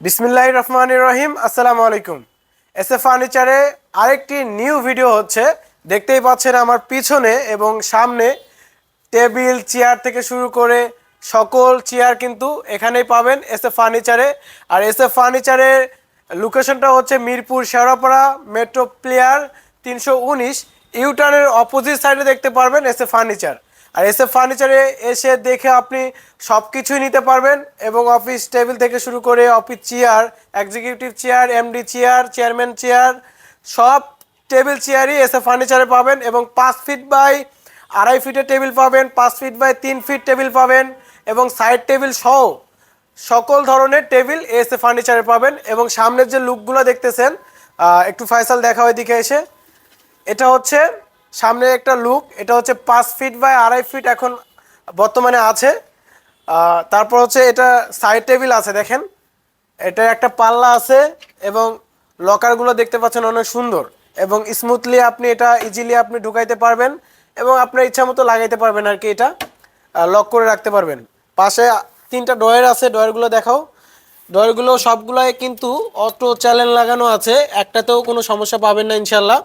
বিসমিল্লাহ রহমান রহিম, আসসালামু আলাইকুম। এস এ ফার্নিচারে আরেকটি নিউ ভিডিও হচ্ছে, দেখতেই পাচ্ছেন আমার পিছনে এবং সামনে টেবিল, চেয়ার থেকে শুরু করে সকল চেয়ার কিন্তু এখানেই পাবেন S A ফার্নিচারে। R S A ফার্নিচারের লোকেশনটা হচ্ছে মিরপুর শেওড়াপাড়া মেট্রো প্লেয়ার তিনশো উনিশ, ইউটার্নের অপোজিট সাইডে দেখতে পারবেন এস এ ফার্নিচার। আর এস ফার্নিচারে এসে দেখে আপনি সব কিছুই নিতে পারবেন এবং অফিস টেবিল থেকে শুরু করে office chair executive chair MD chair chairman chair সব টেবিল চেয়ারই এস ফার্নিচারে পাবেন এবং পাঁচ ফিট বাই আড়াই ফিটের টেবিল পাবেন, পাঁচ ফিট বাই তিন ফিট টেবিল পাবেন এবং সাইড টেবিল সহ সকল ধরনের টেবিল এস ফার্নিচারে পাবেন এবং সামনের যে লুকগুলো দেখতেছেন একটু ফয়সাল দেখা ওইদিকে এসে। এটা হচ্ছে সামনে একটা লুক এটা হচ্ছে পাঁচ ফিট বাই আড়াই ফিট এখন বর্তমানে আছে। তারপর হচ্ছে এটা সাইড টেবিল আছে, দেখেন। এটা একটা পাল্লা আছে এবং লকারগুলো দেখতে পাচ্ছেন অনেক সুন্দর এবং স্মুথলি আপনি এটা ইজিলি আপনি ঢুকাইতে পারবেন এবং আপনার ইচ্ছা মতো লাগাইতে পারবেন আর কি এটা লক করে রাখতে পারবেন। পাশে তিনটা ডয়ের আছে ডয়েরগুলো দেখাও। ডয়েরগুলো সবগুলাই কিন্তু অটো চ্যানেল লাগানো আছে, একটাতেও কোনো সমস্যা পাবেন না ইনশাল্লাহ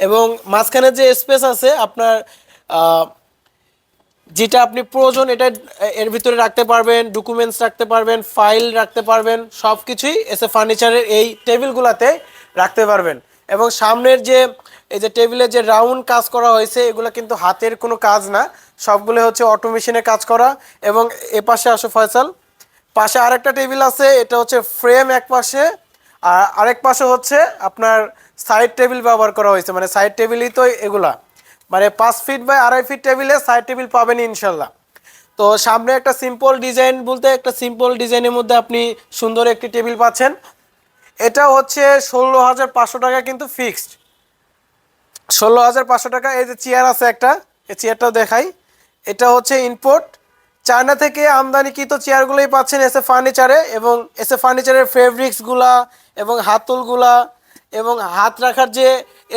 এবং মাঝখানে যে স্পেস আছে, আপনার যেটা আপনি প্রয়োজন, এটা, এর ভিতরে রাখতে পারবেন ডকুমেন্টস রাখতে পারবেন ফাইল রাখতে পারবেন সব কিছুই এসে ফার্নিচারের এই টেবিলগুলোতে রাখতে পারবেন। এবং সামনের যে, এই যে টেবিলে যে রাউন্ড কাজ করা হয়েছে, এগুলো কিন্তু হাতের কোনো কাজ না। সবগুলো হচ্ছে অটোমেশনে কাজ করা। এবং এ পাশে আসো ফয়সাল। পাশে আরেকটা টেবিল আছে, এটা হচ্ছে ফ্রেম এক পাশে। আর আরেক পাশে হচ্ছে আপনার সাইড টেবিল ব্যবহার করা হয়েছে। মানে সাইড টেবিলই তো এগুলা। মানে পাঁচ ফিট বাই আড়াই ফিট টেবিলে সাইড টেবিল পাবেন ইনশাল্লাহ। তো সামনে একটা সিম্পল ডিজাইন বলতে একটা সিম্পল ডিজাইনের মধ্যে আপনি সুন্দর একটি টেবিল পাচ্ছেন। এটা হচ্ছে ষোলো হাজার পাঁচশো টাকা কিন্তু ফিক্সড ষোলো হাজার পাঁচশো টাকা, এই যে চেয়ার আছে একটা, এই চেয়ারটাও দেখাই। এটা হচ্ছে ইনপোর্ট চায়না থেকে আমদানিকৃত চেয়ারগুলোই পাচ্ছেন এসে ফার্নিচারে এবং এসে ফার্নিচারের ফেব্রিক্সগুলা এবং হাতলগুলা। এবং হাত রাখার যে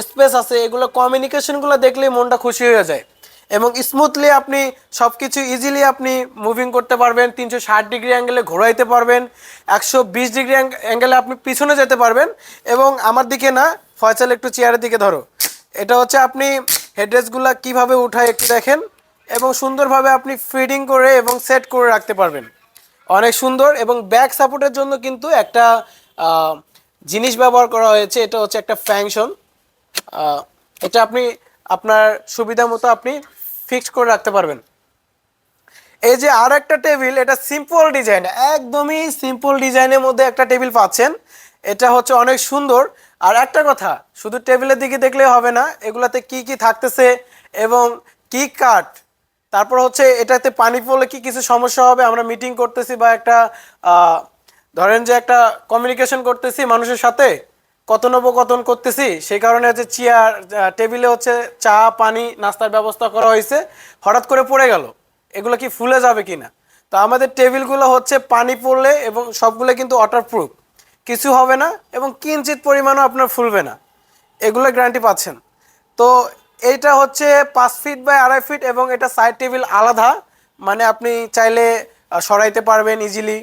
স্পেস আছে, এগুলো কমিউনিকেশনগুলো দেখলেই মনটা খুশি হয়ে যায়। এবং স্মুথলি আপনি সব কিছু ইজিলি আপনি মুভিং করতে পারবেন, তিনশো ষাট ডিগ্রি অ্যাঙ্গেলে ঘোরাইতে পারবেন, একশো বিশ ডিগ্রি অ্যাঙ্গেলে আপনি পিছনে যেতে পারবেন এবং আমার দিকে না, ফয়সাল একটু চেয়ারের দিকে ধরো। এটা হচ্ছে আপনি হেডরেসগুলা কীভাবে উঠায় একটু দেখেন এবং সুন্দরভাবে আপনি ফিডিং করে এবং সেট করে রাখতে পারবেন। অনেক সুন্দর এবং ব্যাক সাপোর্টের জন্য কিন্তু একটা জিনিস ব্যবহার করা হয়েছে, এটা হচ্ছে একটা ফ্যাংশন এটা আপনি, আপনার সুবিধা মতো আপনি ফিক্স করে রাখতে পারবেন। এই যে আর একটা টেবিল এটা সিম্পল ডিজাইন একদমই সিম্পল ডিজাইনের মধ্যে একটা টেবিল পাচ্ছেন। এটা হচ্ছে অনেক সুন্দর। আর একটা কথা, শুধু টেবিলের দিকে দেখলে হবে না, এগুলাতে কি কি থাকতেছে এবং কি কাঠ, তারপর হচ্ছে এটাতে পানি পড়লে কি কিছু সমস্যা হবে, আমরা মিটিং করতেছি বা একটা ধরেন যে একটা কমিউনিকেশন করতেছি মানুষের সাথে, কথোপকথন করতেছি, সেই কারণে হচ্ছে চেয়ার টেবিলে হচ্ছে চা, পানি, নাস্তার ব্যবস্থা করা হয়েছে, হঠাৎ করে পড়ে গেল। এগুলো কি ফুলে যাবে কিনা? তো আমাদের টেবিলগুলো হচ্ছে পানি পড়লে এবং সবগুলো কিন্তু ওয়াটারপ্রুফ কিছু হবে না এবং কিঞ্চিত পরিমাণও আপনার ফুলবে না। এগুলো গ্যারান্টি পাচ্ছেন। তো এইটা হচ্ছে পাঁচ ফিট বাই আড়াই ফিট এবং এটা সাইড টেবিল আলাদা। মানে আপনি চাইলে সরাইতে পারবেন ইজিলি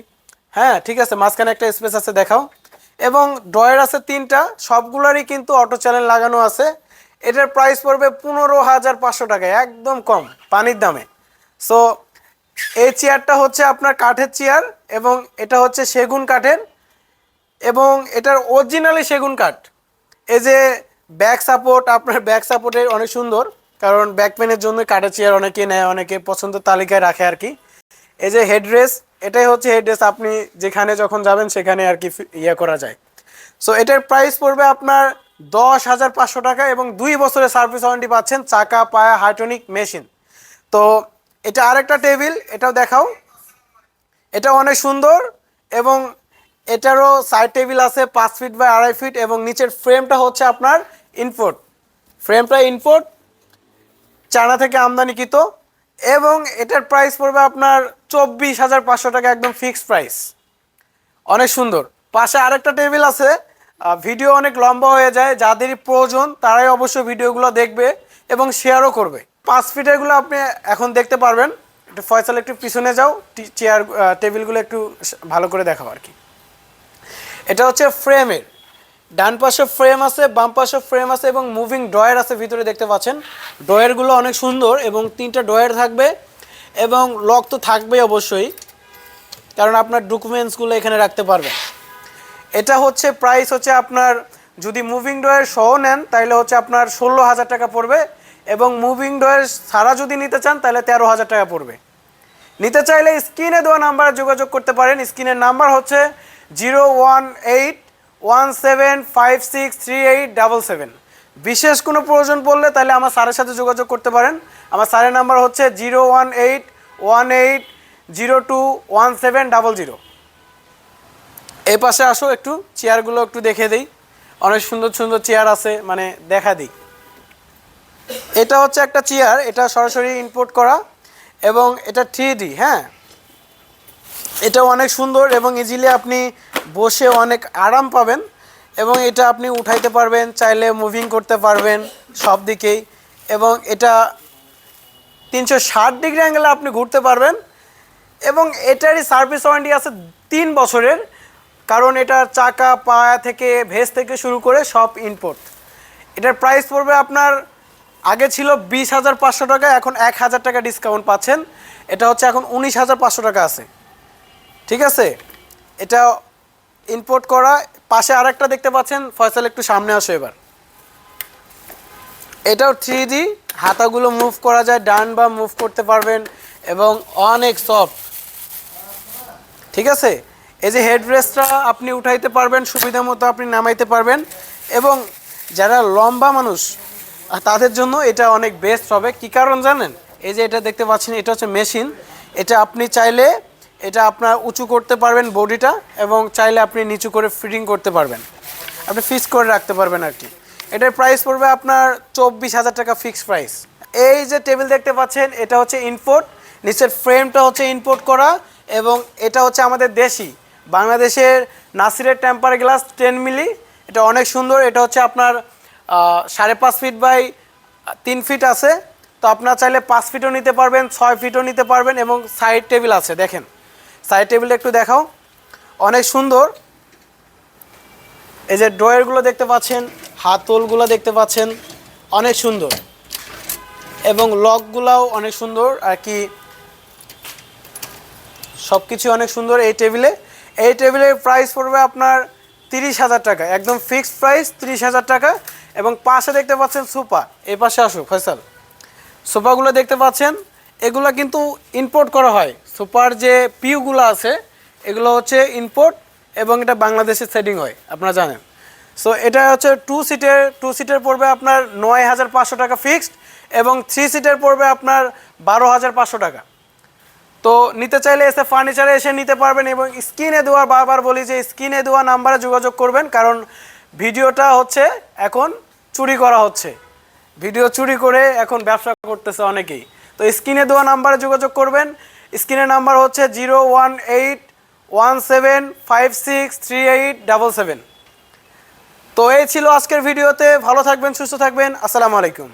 হ্যাঁ ঠিক আছে, মাঝখানে একটা স্পেস আছে, দেখাও। এবং ড্রয়ার আছে তিনটা, সবগুলোরই কিন্তু অটো চ্যানেল লাগানো আছে। এটার প্রাইস পড়বে পনেরো হাজার পাঁচশো টাকায় একদম কম, পানির দামে। সো এই চেয়ারটা হচ্ছে আপনার কাঠের চেয়ার এবং এটা হচ্ছে সেগুন কাঠের। এবং এটার অরিজিনালি সেগুন কাঠ। এই যে ব্যাক সাপোর্ট আপনার ব্যাক সাপোর্টের অনেক সুন্দর, কারণ ব্যাক পেনের জন্য কাঠের চেয়ার অনেকে নেয়, অনেকে পছন্দ তালিকায় রাখে আর কি। এই যে হেডরেস এটাই হচ্ছে হেডরেস আপনি যেখানে যখন যাবেন সেখানে আর কি ইয়ে করা যায়। সো এটার প্রাইস পড়বে আপনার দশ হাজার পাঁচশো টাকা এবং দুই বছরের সার্ভিস ওয়ারেন্টি পাচ্ছেন চাকা, পায়া হাইটনিক মেশিন তো, এটা আরেকটা টেবিল এটাও দেখাও। এটা অনেক সুন্দর এবং এটারও সাইড টেবিল আছে পাঁচ ফিট বাই আড়াই ফিট এবং নিচের ফ্রেমটা হচ্ছে আপনার ইনপোর্ট ফ্রেমটা ইনপোর্ট চায়না থেকে আমদানিকৃত। এবং এটার প্রাইস পড়বে আপনার চব্বিশ হাজার পাঁচশো টাকা একদম ফিক্সড প্রাইস অনেক সুন্দর। পাশে আরেকটা টেবিল আছে। ভিডিও অনেক লম্বা হয়ে যায়। যাদেরই প্রয়োজন, তারাই অবশ্যই ভিডিওগুলো দেখবে এবং শেয়ারও করবে। পাঁচ ফিটেরগুলো আপনি এখন দেখতে পারবেন। একটু ফয়সাল একটু পিছনে যাও। চেয়ার টেবিলগুলো একটু ভালো করে দেখাও আর কি। এটা হচ্ছে ফ্রেমের ডান পাশে ফ্রেম আছে, বাম পাশে ফ্রেম আছে এবং মুভিং ড্রয়ার আছে, ভিতরে দেখতে পাচ্ছেন। ড্রয়ারগুলো অনেক সুন্দর এবং তিনটা ড্রয়ার থাকবে এবং লক তো থাকবেই অবশ্যই, কারণ আপনার ডকুমেন্টসগুলো এখানে রাখতে পারবেন। এটা হচ্ছে প্রাইস হচ্ছে আপনার, যদি মুভিং ডয়ার সহ নেন, তাহলে হচ্ছে আপনার ষোলো হাজার টাকা পড়বে এবং মুভিং ডয়ার ছাড়া যদি নিতে চান, তাহলে তেরো হাজার টাকা পড়বে। নিতে চাইলে স্ক্রিনে দেওয়া নাম্বারে যোগাযোগ করতে পারেন। স্ক্রিনের নাম্বার হচ্ছে zero one eight one seven five six three eight double seven বিশেষ কোনো প্রয়োজন পড়লে তাহলে আমার স্যারের সাথে যোগাযোগ করতে পারেন। আমার স্যারের নাম্বার হচ্ছে zero one eight one eight zero two one seven double zero এই পাশে আসো একটু চেয়ারগুলো একটু দেখে দিই। অনেক সুন্দর সুন্দর চেয়ার আছে মানে দেখা দিই। এটা হচ্ছে একটা চেয়ার এটা সরাসরি ইম্পোর্ট করা এবং এটা থ্রি হ্যাঁ? এটা অনেক সুন্দর এবং ইজিলি আপনি বসে অনেক আরাম পাবেন এবং এটা আপনি উঠাইতে পারবেন, চাইলে মুভিং করতে পারবেন সব দিকেই। এবং এটা তিনশো ষাট ডিগ্রি অ্যাঙ্গেলে আপনি ঘুরতে পারবেন। এবং এটারই সার্ভিস ওয়ারেন্টি আছে তিন বছরের, কারণ এটা চাকা, পায়া থেকে ভেস থেকে শুরু করে সব ইনপোর্ট এটার প্রাইস পড়বে আপনার, আগে ছিল বিশ হাজার পাঁচশো টাকা, এখন এক হাজার টাকা ডিসকাউন্ট পাচ্ছেন। এটা হচ্ছে এখন উনিশ হাজার পাঁচশো টাকা আছে। ঠিক আছে? এটা ইম্পোর্ট করা, পাশে আরেকটা দেখতে পাচ্ছেন, ফয়সাল একটু সামনে আসো এবার। এটাও থ্রি ডি হাতাগুলো মুভ করা যায়, ডান বা মুভ করতে পারবেন, এবং অনেক সফট ঠিক আছে? এই যে হেডরেস্টটা আপনি উঠাইতে পারবেন, সুবিধা মতো আপনি নামাইতে পারবেন, এবং যারা লম্বা মানুষ, তাদের জন্য এটা অনেক বেস্ট হবে। কি কারণ জানেন? এই যে এটা দেখতে পাচ্ছেন, এটা হচ্ছে মেশিন এটা আপনি চাইলে এটা আপনার উঁচু করতে পারবেন বডিটা এবং চাইলে আপনি নিচু করে ফিটিং করতে পারবেন। আপনি ফিক্স করে রাখতে পারবেন আর কি। এটার প্রাইস পড়বে আপনার চব্বিশ হাজার টাকা ফিক্স প্রাইস এই যে টেবিল দেখতে পাচ্ছেন, এটা হচ্ছে ইনপোর্ট নিচের ফ্রেমটা হচ্ছে ইনপোর্ট করা এবং এটা হচ্ছে আমাদের দেশি। বাংলাদেশের নাসিরের টেম্পার গ্লাস টেন মিলি এটা অনেক সুন্দর, এটা হচ্ছে আপনার সাড়ে পাঁচ ফিট বাই তিন ফিট আছে। তো আপনার চাইলে পাঁচ ফিটও নিতে পারবেন, ছয় ফিটও নিতে পারবেন এবং সাইড টেবিল আছে, দেখেন। সাইড টেবিলটা একটু দেখাও। অনেক সুন্দর। এই যে ড্রয়ারগুলো দেখতে পাচ্ছেন, হাতলগুলো দেখতে পাচ্ছেন, অনেক সুন্দর। এবং লকগুলাও অনেক সুন্দর, আর কি সব কিছু অনেক সুন্দর এই টেবিলে এই টেবিলের প্রাইস পড়বে আপনার তিরিশ হাজার টাকা, একদম ফিক্সড প্রাইস তিরিশ হাজার টাকা। এবং পাশে দেখতে পাচ্ছেন সোফা, এই পাশে আসো ফয়সাল। সোফাগুলো দেখতে পাচ্ছেন, এগুলো কিন্তু ইম্পোর্ট করা হয়। সোফার যে পিউগুলো আছে, এগুলো হচ্ছে ইম্পোর্ট এবং এটা বাংলাদেশে সেটিং হয়, আপনারা জানেন। সো এটা হচ্ছে টু সিটের টু সিটের পড়বে আপনার নয় হাজার পাঁচশো টাকা ফিক্সড এবং থ্রি সিটের পড়বে আপনার বারো হাজার পাঁচশো টাকা। তো নিতে চাইলে এসে ফার্নিচারে এসে নিতে পারবেন এবং স্ক্রিনে দেওয়ার বারবার বলি যে স্ক্রিনে দেওয়া নাম্বারে যোগাযোগ করবেন, কারণ ভিডিওটা হচ্ছে এখন চুরি করা হচ্ছে। ভিডিও চুরি করে এখন ব্যবসা করতেছে অনেকেই। তো স্ক্রিনে দেওয়া নাম্বারে যোগাযোগ করবেন স্ক্রিনের নাম্বার হচ্ছে zero one eight one seven five six three eight double seven. তো এই ছিল আজকের ভিডিওতে, ভালো থাকবেন, সুস্থ থাকবেন, আসসালামু আলাইকুম।